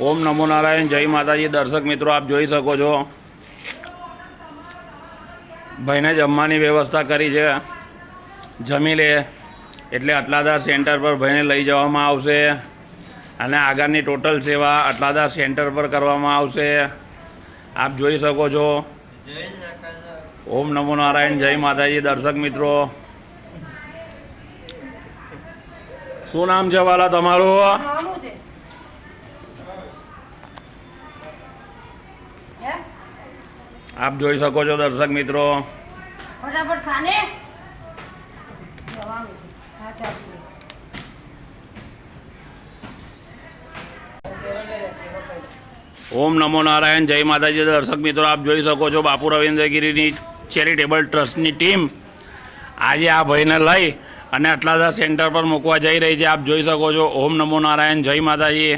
ઓમ નમો નારાયણ, જય માતાજી. દર્શક મિત્રો, આપ જોઈ શકો છો. ભાઈને જમવાની વ્યવસ્થા કરી છે. જમી લે. એટલે અટલાદા સેન્ટર પર ભાઈને લઈ જવામાં આવશે. અને આગળની ટોટલ સેવા અટલાદા સેન્ટર પર કરવામાં આવશે. આપ જોઈ શકો છો. ઓમ નમો નારાયણ, જય માતાજી. દર્શક મિત્રો, શું નામ છે વાલા તમારું? આપ જોઈ શકો છો દર્શક મિત્રો. ફટાફટ ઓમ નમો નારાયણ જય માતાજી. દર્શક મિત્રો આપ જોઈ શકો છો બાપુ રવિન્દ્રગીરીની ચેરિટેબલ ટ્રસ્ટની ટીમ આજે આ ભાઈને લઈ અને આટલા સેન્ટર પર મૂકવા જઈ રહી છે. આપ જોઈ શકો છો ઓમ નમો નારાયણ જય માતાજી.